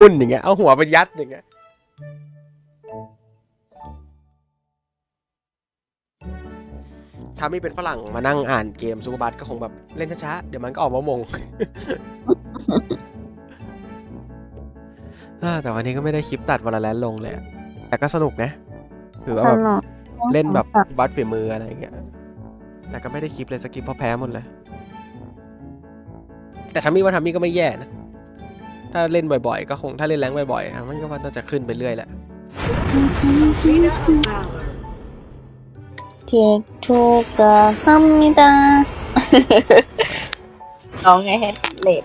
หุ่นอย่างเงี้ยเอาหัวไปยัดอย่างเงี้ยถ้าไม่เป็นฝรั่งมานั่งอ่านเกมซูเปอร์บัสก็คงแบบเล่นช้าๆ เดี๋ยวมันก็ออกมามง อ่าแต่วันนี้ก็ไม่ได้คลิปตัดวอลเลนลงเลยอะแต่ก็สนุกนะถือว่าสแบบนุกเล่นแบบวัดฝีมืออะไรอย่างเงี้ย แต่ก็ไม่ได้คลิปเลยสกิปเพราะแพ้หมดเลย แต่ทามี่ว่าทามี่ก็ไม่แย่นะ ถ้าเล่นบ่อยๆ ก็คงถ้าเล่นแรงบ่อยๆอะมันก็ว่าน่าจะขึ้นไปเรื่อยแหละ เทคทูกับฮัมนิดาร้องไงให้เลด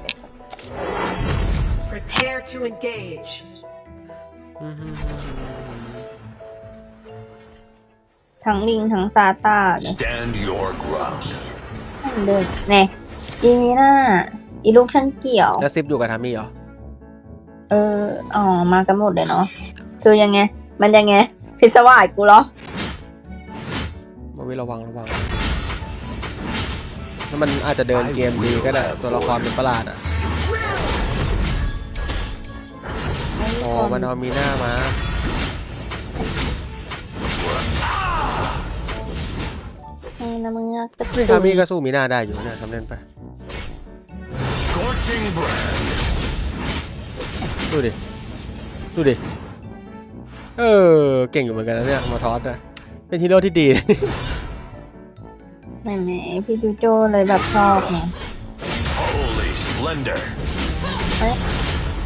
Prepare to engage. ทั้งลิงทั้งซาต้าเลย Stand your ground. เดินแน่อีนี่น่าอีลูกฉันเกี่ยว แล้วซิปอยู่กับทามี่เหรอ เออ อ๋อ มากันหมดเลยเนาะ คือยังไง มันยังไง พิศวาสกูเหรอ มาวิระวังระวังแล้วมันอาจจะเดินเกมดีก็ได้ ตัวละครเป็นประหลาดอะอ๋อมันเอามีหน้ามาให้นะมึงอะกระนี่ตุทามี่ก็สู้มีหน้าได้อยู่เนี่ยทำเล่นไป Scorching brand. ดูดิ ดูดิ เออ เก่งอยู่เหมือนกันนะเนี่ย มาทอสอะเป็นฮีโร่ที่ดี แหมแหมพี่จูโจเลยแบบชอบไง Holy splendor.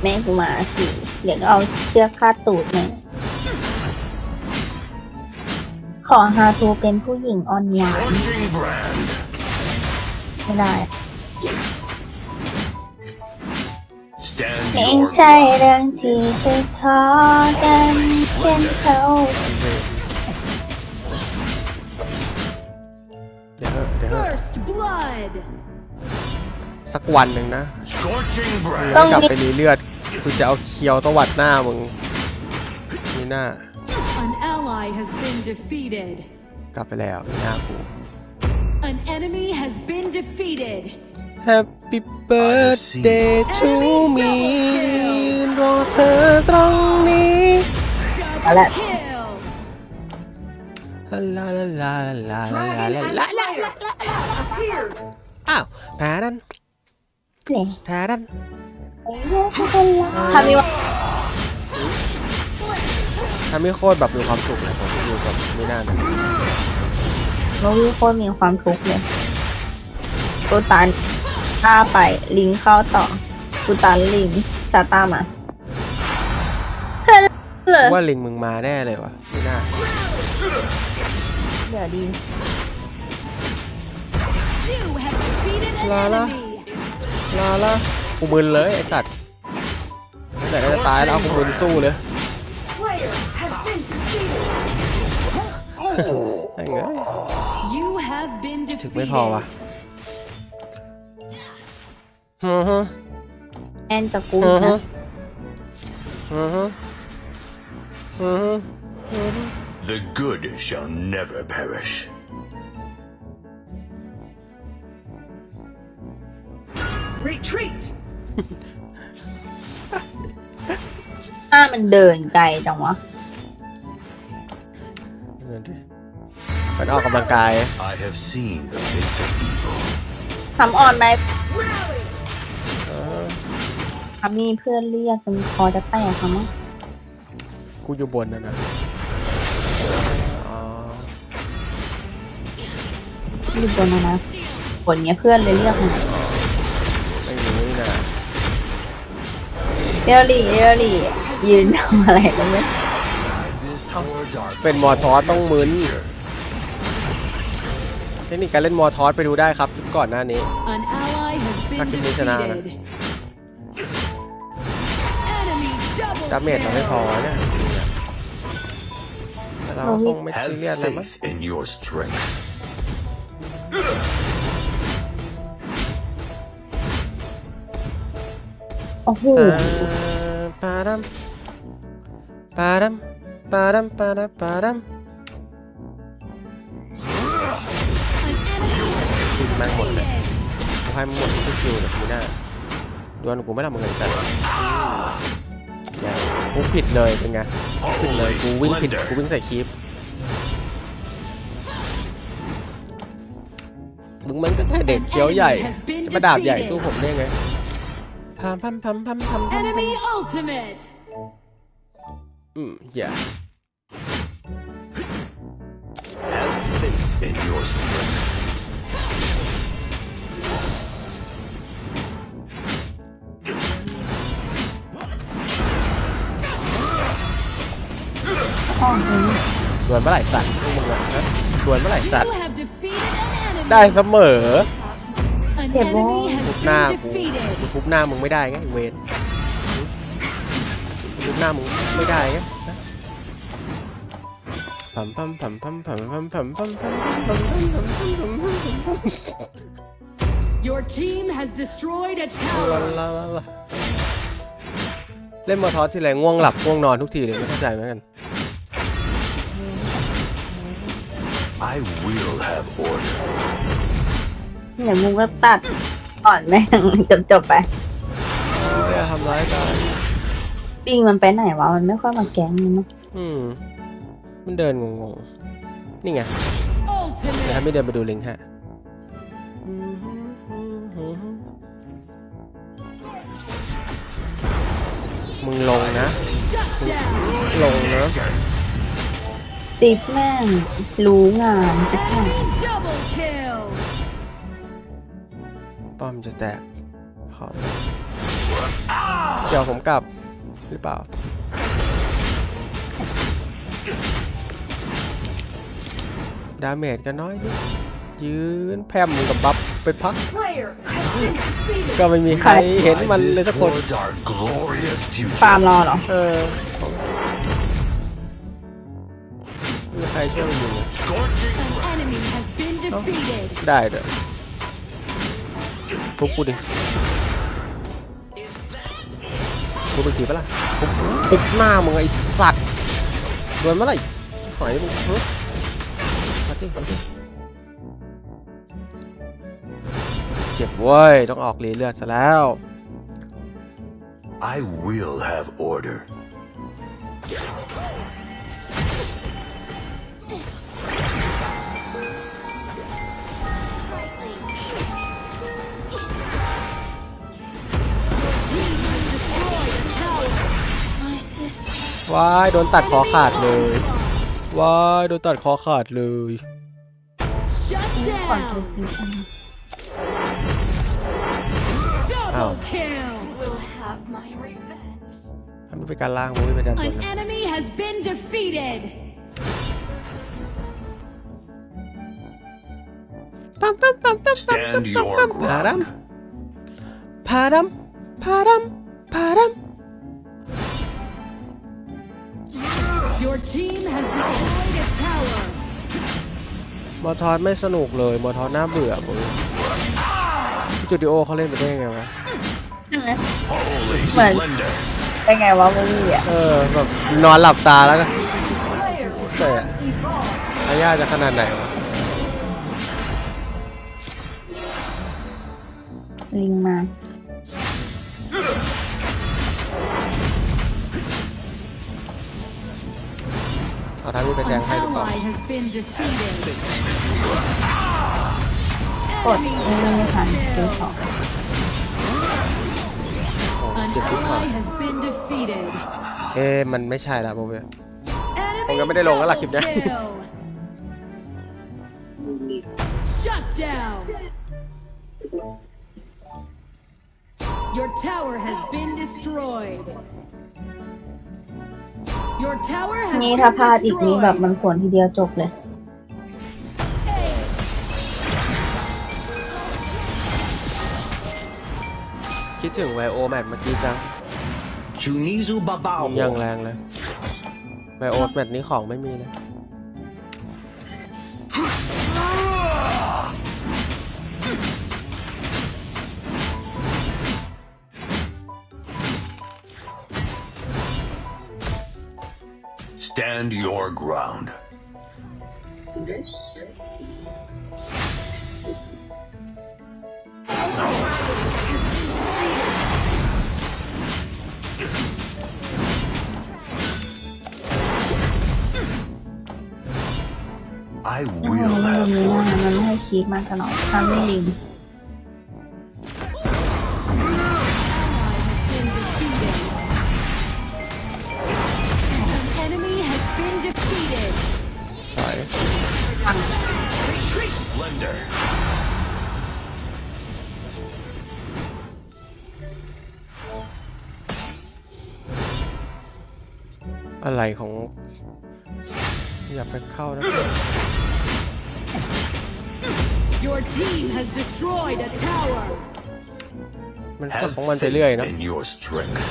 แม่กูมาสิเดี๋ยวก็เอาเชือกคาดตูดแม่ขอฮาทูเป็นผู้หญิงอ่อนหวาน Scorching brand. ไม่ได้ Stand ไม่ your ใช่เรื่องที่เคยขอกันเช่นเขาเดี๋ยวเถอะเดี๋ยวเถอะ First blood. สักวันหนึ่งนะ Scorching มึง brand. จะกลับไปรีเลือดกูจะเอาเคียวตวัดหน้ามึงนี่หน้า An ally has been defeated. กลับไปแล้วนี่หน้ากู An enemy has been defeated. Happy birthday to me รอเธอตรงนี้เอาละ Kill. ลาลาลาลาลาลา Dragon ลา and ลา Slayer appeared. อ้าวแพ้ดันเนี่ยแพ้ดันทำมีว่าทำให้โคตรแบบมีความสุขเลยผมอยู่กับมีหน้านะโนวีโคตรมีความทุกข์เลยกูตัน ฆ่าไป ลิงเข้าต่อกูตันลิงซาต้ามาเหรอว่าลิงมึงมาแน่เลยวะมีหน้าเดี๋ยวดี You have defeated an Lala. enemy. ลาละกูมึนเลยไอสัตว์แต่จะตายแล้วเอากูมึนสู้เลย Slayer has been defeated. ไอ้เงี้ย You have been ถึงไม่พอ defeated. วะ ฮึฮึแอนกับกูฮึฮึนะฮึฮึฮึฮึ The good shall never perish. Retreat. ถ้ามันเดินไกลจังวะนั่นดิมันออกกำลังกาย I have seen the face of evil. ทำออนไหม Rally. ทำมีเพื่อนเรียกจนคอจะแตกค่ะมั้งกูอยู่บนนะนะอ๋ออยู่บนนะนะบนเนี้ยเพื่อนเลยเรียกมาไม่รู้นี่นะเรียลี่เรียลี่ยืนทำอะไรกันเนี่ย This towards our เป็นมอทอสต้องมึนเทคนิคการเล่นมอทอสไปดูได้ครับคลิปก่อนหน้านี้ An ally has been Bakit may siya na- defeated. Enemy ดาเมจเราไม่พอ kill. เนี่ยแต่เราคงไม่ have ซีเรียสเลยมั้ง faith in your strength. โอ้โหปาดัมปาดัมปาดัมปาดัมปาดัมกินแม่งหมดเลยกูให้มันหมดทุกสกิลเลยมีหน้าดวลกูไม่ทำมึงเลยกัน กูผิดเลยเป็นไงผิดเลย Holy กูวิ่งผิด splendor. กูวิ่งใส่คลิปมึงมันก็แค่เด็กเคี้ยวใหญ่จะมาดาบใหญ่สู้ผมได้ไงพัมพัมพัมพัมพัมพัม Enemy ultimate. อืมอย่า Have faith in your strength. ห้องนี้ดวลเมื่อไหร่สัตว์พวกมึงอะฮะดวลเมื่อไหร่สัตว์ You have defeated an enemy. ได้เสมอ An Yeah, enemy boy. ทุ has บหน้า been กู defeated. กูทุบหน้ามึงไม่ได้ไงไอ้เวนทุบหน้ามึงไม่ได้ไงฮะพัมพัมพัมพัมพัมพัมพัมพัมพัมพัมพัมพัมพัมพัมพัม Your team has destroyed a ลา tower. ลาลาลาเล่นมอทอสทีไรง่วงหลับง่วงนอนทุกทีเลยไม่เข้าใจเหมือนกัน I will have order. เดี๋ยวมึงก็ตัดก่อนแม่งจบจบๆไปโอ้ยอย่าทำร้ายกันปิงมันไปไหนวะ มันไม่ค่อยมาแก๊งนี่มั้งอืมมันเดินงงๆนี่ไงเดี๋ยวให้ Ultimate. ไม่เดินไปดูลิงก์ฮะมึงลงนะ Shut down. ลงนะ ซิปแม่งรู้งานทุกอย่าง Double kill. ป้อมจะแตกขอบเดี๋ยวผมกลับหรือเปล่า ดาเมจก็น้อยนิดยืนแพมกับบัฟไปพัก Slayer has been defeated. ก็ไม่มีใครเห็นมันเลย Ride สัก this คน towards our glorious ฟาร์ม future. รอเหรอ เออ รช่วยมันอยู่ Scorching An enemy has been defeated. ได้เด้อทุบกูดิทุบไปทีปะล่ะทุบทุบหน้ามึงไอ้สัตว์โดนเมื่อไหร่หอยมึงเฮ้ยมาสิมาสิเจ็บเว้ย ต้องออกรีเลือดซะแล้ว I will have order. ว้ายโดนตัดคอขาดเลยว้ายโดนตัดคอขาดเลย Shut ก่อน down. ทูพีกัน Ow. Double kill. will have my revenge. ทำเป็นการล่างมุ้ยไปดันบน An นะ enemy has been defeated. ปั๊มปั๊มปั๊มปั๊ม Stand your พาดัม ground. พาดัมพาดัมพาดัม Your team has destroyed a tower. มอทอนไม่สนุกเลยมอทอนน่าเบื่อมึงพี่จูดิโอเขาเล่นไปได้ยังไงวะ Holy Well- splendor. เป็นไงวะมึงอะเออแบบนอนหลับตาแล้วก็ Slayer แต่ evolved. อาญาจะขนาดไหนวะลิงมาาท้าพี่ไปแจง An ให้หรือเปล่า ally has been defeated. กดนี่ไม่ทันซื้อของโอ้ An เจ็บทุกคน ally has been defeated. เอ๊ะมันไม่ใช่ละโบเบ Enemy ผมยังไม่ได้ลงแล้วล่ะคลิปเนี้ย double kill. Shut down. Your tower has been destroyed. Your tower has นี่ถ้า been พลาดอีกนี้แบบ destroyed. มันผลทีเดียวจบเลย คิดถึงไวโอแมทเมื่อกี้จัง Chunizu ยิง Babao. อย่างแรงเลยไวโอแมทนี้ของไม่มีเลย Stand your ground. I will have order. อะไรของ อย่าไปเข้านะ Your team has destroyed a tower. มันก็ Have ของมันไปเรื่อย faith เนาะ in your strength.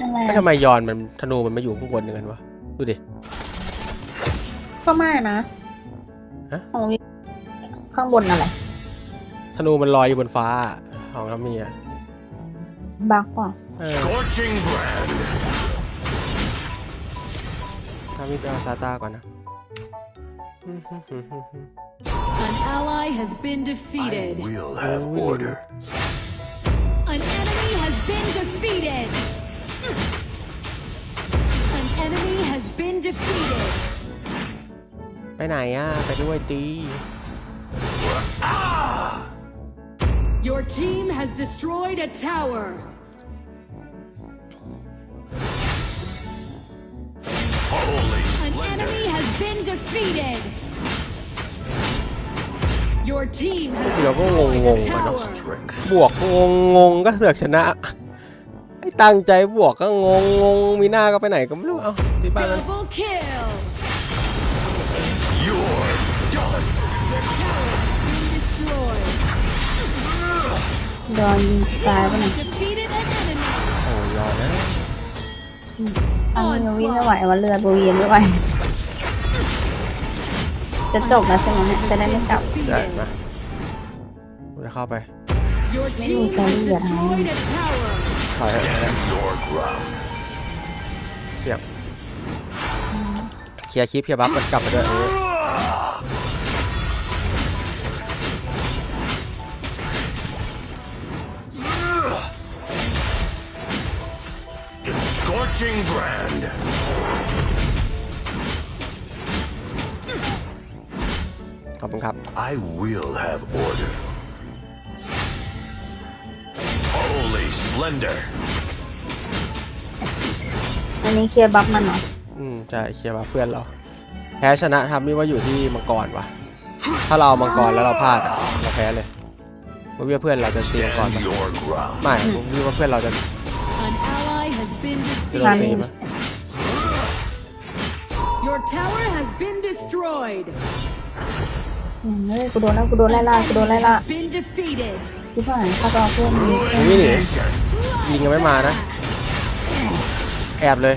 นั่นแหละแล้วทำไมยอนมันธนูมันมาอยู่ข้างบนหนึ่งกันวะ ดูดิ ก็ไม่นะฮะ ของวิข้างบนอะไร ธนูมันลอยอยู่บนฟ้า ของทามีอะบักว่ะเออ Scorching brand. ทามีไปเอาซาต้าก่อนนะ An ally has been I defeated. will have order. An enemy has been defeated. An enemy has been defeated. ไปไหนอ่ะ ไปด้วยตี Your team has destroyed a tower. Defeated. Your team has เดี๋ยวก็ง destroyed ง a ๆไปเนาะ tower. Strength. บวกงงงงก็เสือกชนะไอ้ตั้งใจบวกก็งงงงมีหน้าก็ไปไหนก็ไม่รู้เอ้าที่บ้านมัน Double kill. You're done. Been destroyed. โดนยิงตายไปหน่อย Defeated an enemy. โอ้ยอนนะอันนี้วิ่งไม่ไหวว่าเรือตัวเวียนไม่ไหว จะจบแล้วใช่ไหมเนี่ยจะได้ไม่กลับ ได้ Defeated. มากูจะเข้าไป Your team has destroyed a tower. ถอยเถอะ Stand your ground. เสียบเคลียร์คลิปเคลียร์บัฟมันกลับมาด้วยเออ อบคุณครับ I will have order. Holy splendor. อันนี้เคลียร์บัฟมันเหรอ อืมใช่เคลียร์บัฟเพื่อนเรา แพ้ชนะทำนี่ว่าอยู่ที่มังกรวะถ้าเราเอามังกรแล้วเราพลาดอะเราแพ้เลยผมว่าเพื่อนเราจะตีมังกร Stand ปะ your ground. ไม่ผมคิดว่าเพื่อนเราจะ An ally has been จะโดนตี defeated. ปะ Your tower has been destroyed. อืมเฮ้ยกูโดนแล้วกูโดนไล่ล่ากูโดนไล่ล่า Has been defeated. ที่ผ่านข้าก็เอาเพื่อนมีเพื่อนนี่หนี Nation. ลิงยังไม่มานะ แอบเลย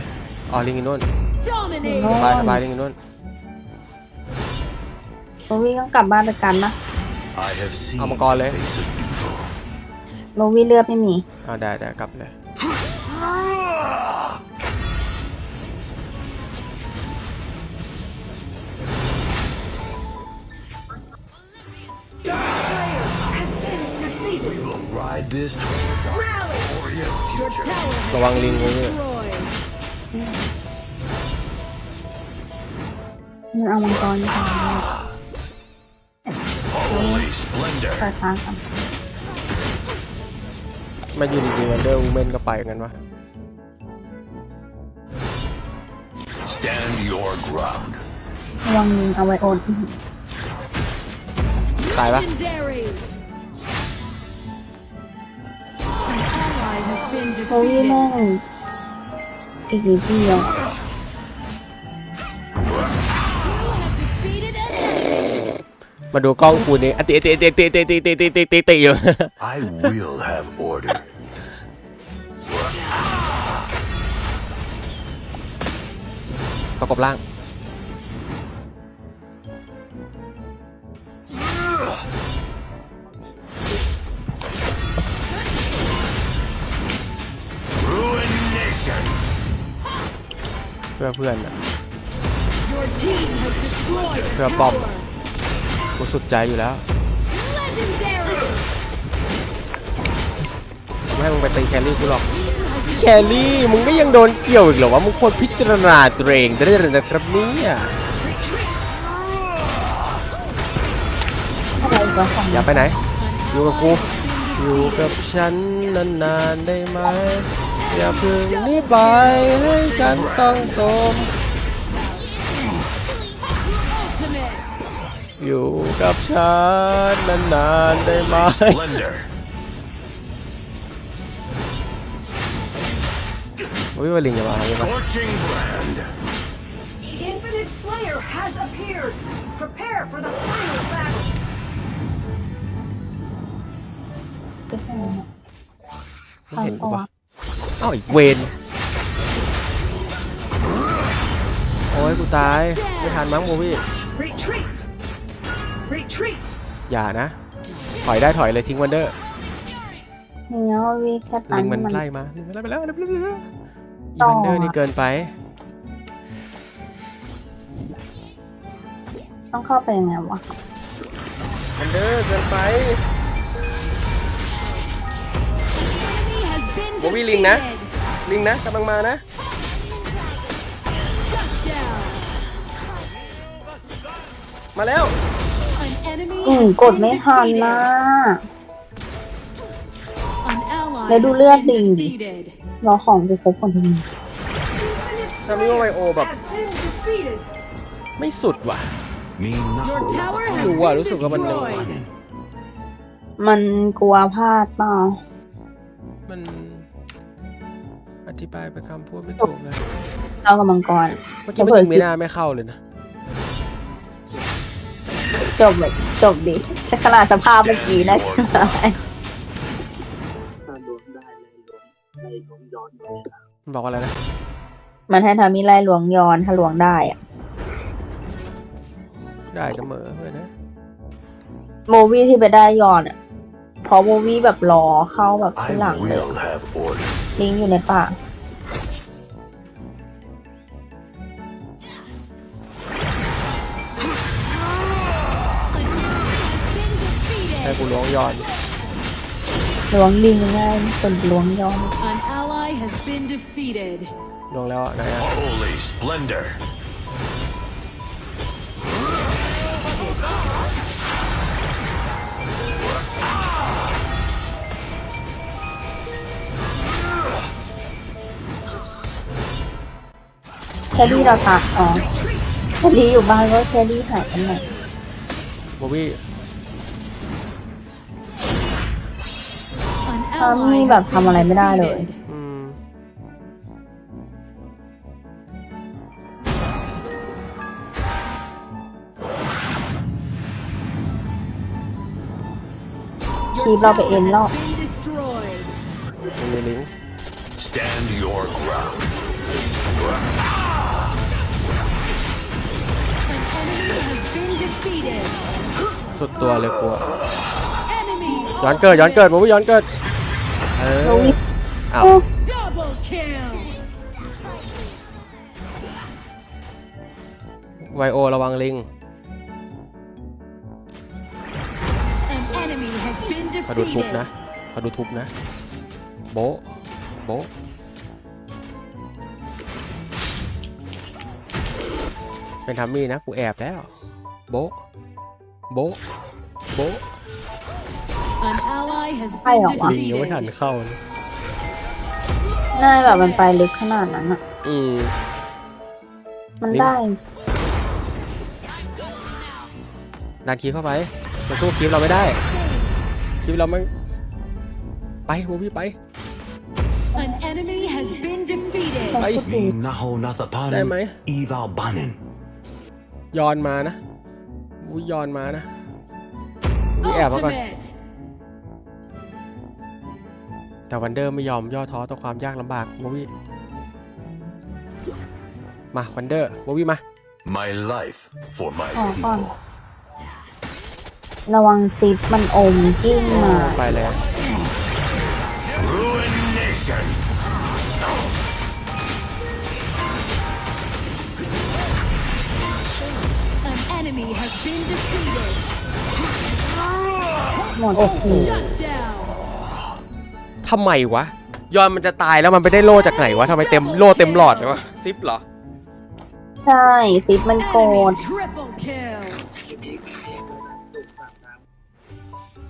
อ๋อลิงอยู่นู่น Dominated. สบายสบายลิงอยู่นู่นโรวี่ต้องกลับบ้านไปกันนะ I have seen เอา the มังกรเลย face of evil. โรวี่เลือดไม่มีเอาได้ได้กลับเลย ride this towards our glorious Your future. tower has ระวังลิง been ไว้ด้วย destroyed. มันเอามังกรไป Holy splendor. ไปทางกัน มาอยู่ดีๆวันเดอร์วูแมนก็ไปกันวะ Stand your ground. ระวังยิงเอาไว้โอน ตายปะ Legendary. Ally has been โรวี่แม่ defeated. งอีกนิดเดียว Defeated an enemy. มาดูกล้องกูนี่อะติติติติติติติติติติติอยู่ I will have order. ประ พื่อเพื่อนอะ Your team has destroyed a Kaya bomb. tower. กูสุดใจอยู่แล้ว Legendary. ไม่ให้มึงไปตีแครี่กูหรอกแครี่มึงก็ยังโดนเกี่ยวอีกเหรอวะมึงควรพิจารณาตัวเองได้เลยนะครับเนี่ยก็ของอย่าไปไหน อยู่กับกู Ally has อยู่ been กับ defeated. ฉันนานๆได้ไหม อย่าเพึ่งหนี้ไปให้ฉันต้องโตม Ultimate. อยู่กับฉันนานๆได้ไหม Splendor. วิวลิงจะมาใช่ปะ Scorching brand. Infinite Slayer has appeared. Prepare for the final battle. ไม่เห็นกูปะ เอ้าอีกเวนโอ้ยกูตายไม่ทันมั้งโมวี่ Retreat. Retreat. อย่านะ ถอยได้ถอยเลยทิ้งวันเดอร์เนี่ยว่าวีแค่ตัลินงมันมันไล่มาลิงมันไล่ไปแล้วไล่ไปแล้วไล่ไปแล้วอีต่อวันเดอร์นี่เกินไป ต้องเข้าไปยังไงวะวันเดอร์เกินไป has been Bố bị liền nè. defeated. ลิงนะกำลังมานะ Shut down. มาแล้ว An enemy อืม has กด been ไม่ทันนะ defeated. An ally แล้วดู has เลือด been ดิ defeated. รอของจะครบคนทีนี้ Infinite ซามิโอไว Slayer โอแบบ has been defeated. ไม่สุดว่ะ Your tower has รู้ว่า been รู้สึกว่ามัน destroyed. มันกลัวพลาดเปล่า ธิบายเป็นคำพูดไม่ถูกเลยเรากับมังกร เมื่อกี้มันยิงไม่น่าไม่เข้าเลยนะ จบเลยจบดิแต่ขนาดสภาพเมื่อกี้นะใช่ไหมมันบอกว่าอะไรนะ มันให้ทามิไล่หลวงย้อนถ้าหลวงได้อะได้เสมอเพื่อนนะ โมวี่ที่ไปได้ย้อนอะเพราะโมวี่แบบรอเข้าแบบที่หลัง I เลย will have order. ลิงก์อยู่ในป่า ล้วงย้อนหลวงลิงง่ายคนหลวงย้อน An ally has been defeated. ล้วงแล้วอะไหนอะ Holy splendor. แคลรี่เราตัดอ๋อแคลรี่อยู่บ้านก็แคลรี่หายไปไหน โบวี่ An ทา ally มี่ has แบบทำ been อะไรไม่ได้เลย defeated. อืม Your คีบเราไปเอ็น tower รอบ has been destroyed. มันมีลิงก์ Stand your ground. An enemy has been defeated. สุดตัวเลยกลัว Enemy ย้อนเกิดย้อนเกิดโบวี่ย้อนเกิด เออโมวี่อ้าว double kill. ไวโอระวังลิง An enemy has been ขอดูทุบนะ defeated. ขอดูทุบนะ โบะโบะเป็นทัมมี่นะ กูแอบแล้ว โบะโบะโบะ An ally has ใช่ been เหรอวะลิงยังไม่ทัน defeated. เข้าเลยน่าแบบมันไปลึกขนาดนั้นอะอืม มันลิงก์ได้ ดันคีบเข้าไปมันสู้คีบเราไม่ได้คีบเรามันไปโบวี่ไป An enemy has been defeated. ไป Me naho nathapanen. Đây mày. Eval banen. ย้อนมานะวุยย้อนมานะวิแอบมาก่อน Ultimate. แต่วันเดอร์ไม่ยอมย่อท้อต่อความยากลำบากโบวี่มาวันเดอร์โบวี่มา My life for my อ๋อก่อน people. ระวังซิปมันอมกิ้งมา ไปเลย Ruination. An enemy has been defeated. หมดโอ้โห Shut down. ทำไมวะ ยอนมันจะตายแล้วมันไปได้โล่จากไหนวะทำไมเต็มโล่เต็มหลอดเลยวะซิปเหรอ ใช่ซิปมันโกร Enemy ธ triple kill.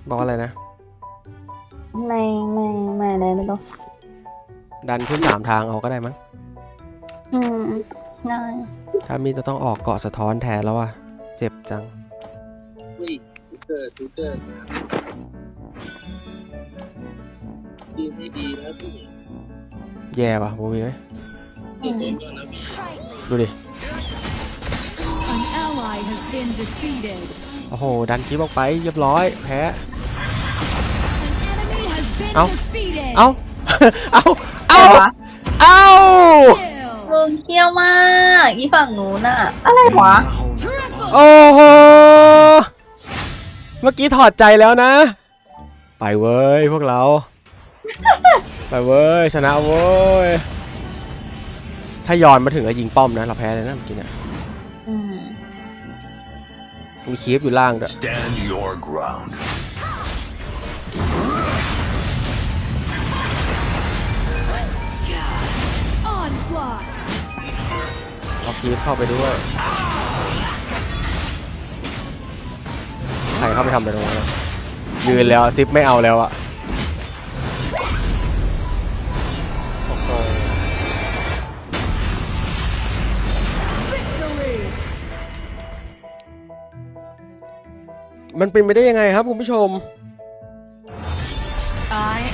บอกว่าอะไรนะ ไม่ไม่ไม่อะไรไม่รู้ดันขึ้นสามทางเอาก็ได้มั้ง อืมได้ถ้ามีจะต้องออกเกาะสะท้อนแทนแล้วว่ะ เจ็บจัง เฮ้ยทูเตอร์ทูเตอร์ ดีไม่ดีแล้วพี่แย่ว่ะโบวีเอ้ยเห็นเองก็นะพี่ดูดิ An ally has been defeated. โอ้โห ดันคลิปออกไปเรียบร้อย แพ้ An enemy has been Ow. defeated. เอ้า เอ้า เอ้าอะไรวะเอ้า Kill. มึงเคี้ยวมากอีฝั่งนู้นน่ะอะไรวะ Triple โอ้โห เมื่อกี้ถอดใจแล้วนะ ไปเว้ยพวกเรา ไปเว้ยชนะเว้ย ถ้าย้อนมาถึงก็ยิงป้อมนะเราแพ้เลยนะเมื่อกี้เนี่ยอืมมีคีฟอยู่ล่างด้วย Stand your ground. onslaught. เอาคีฟเข้าไปด้วย ใครเข้าไปทำอะไรตรงนั้นอะยืนแล้วซิปไม่เอาแล้วอะ มันเป็นไปได้ยังไงครับคุณผู้ชม